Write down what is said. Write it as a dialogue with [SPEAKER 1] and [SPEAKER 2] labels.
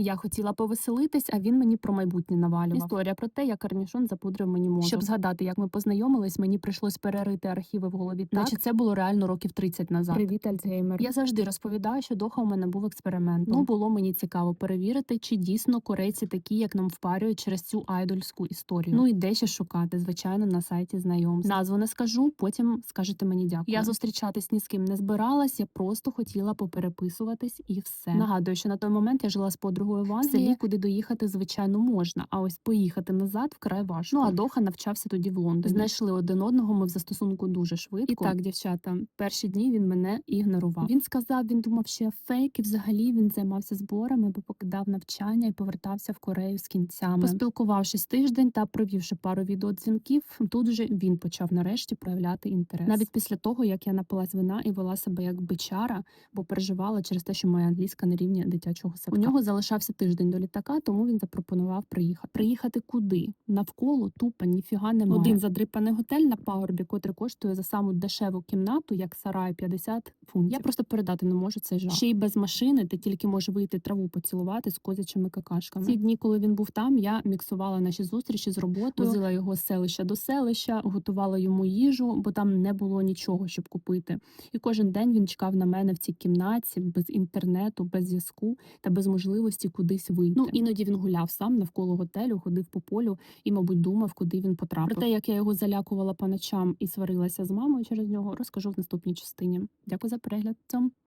[SPEAKER 1] Я хотіла повеселитись, а він мені про майбутнє навалював. Історія про те, як Арнішон запудрив мені мозок. Щоб згадати, як ми познайомились, мені прийшлось перерити архіви в голові. Так, наче це було реально років 30 назад. Привіт, Альцгеймер. Я завжди розповідаю, що доха у мене був експериментом. Ну було мені цікаво перевірити, чи дійсно корейці такі, як нам впарюють через цю айдольську історію. Ну і де ще шукати, звичайно, на сайті знайомств. Назву не скажу, потім скажете мені дякую. Я зустрічатись ні з ким не збиралась, я просто хотіла попереписуватись і все. Нагадую, що на той момент я жила з подругою в Англії, в селі, куди доїхати, звичайно, можна. А ось поїхати назад вкрай важко. Ну а Доха навчався тоді в Лондоні. Знайшли один одного. Ми в застосунку дуже швидко. І так, дівчата, перші дні він мене ігнорував. Він сказав, він думав, що я фейк, і взагалі він займався зборами, бо покидав навчання і повертався в Корею з кінцями. Поспілкувавшись тиждень та провівши пару відеодзвінків, тут же він почав нарешті проявляти інтерес. Навіть після того, як я напилась вина і вела себе як бичара, бо переживала через те, що моя англійська на рівні дитячого садка. У нього залишався тиждень до літака, тому він запропонував приїхати. Приїхати куди? Навколо тупо ніфіга немає. Один задрипаний готель на пагорбі, котрий коштує за саму дешеву кімнату, як сарай 50 фунтів. Я просто передати не можу цей жах. Ще й без машини ти тільки можеш вийти траву поцілувати з козячими какашками. Ці дні, коли він був там, я міксувала наші зустрічі з роботою, возила його з селища до селища, готувала йому їжу, бо там не було нічого, щоб купити. І кожен день він чекав на мене в цій кімнаті без інтернету, без зв'язку та без можливості кудись вийти. Ну іноді він гуляв сам навколо готелю, ходив по полю і, мабуть, думав, куди він потрапив. Про те, як я його залякувала по ночам і сварилася з мамою через нього, розкажу в наступній частині. Дякую за перегляд.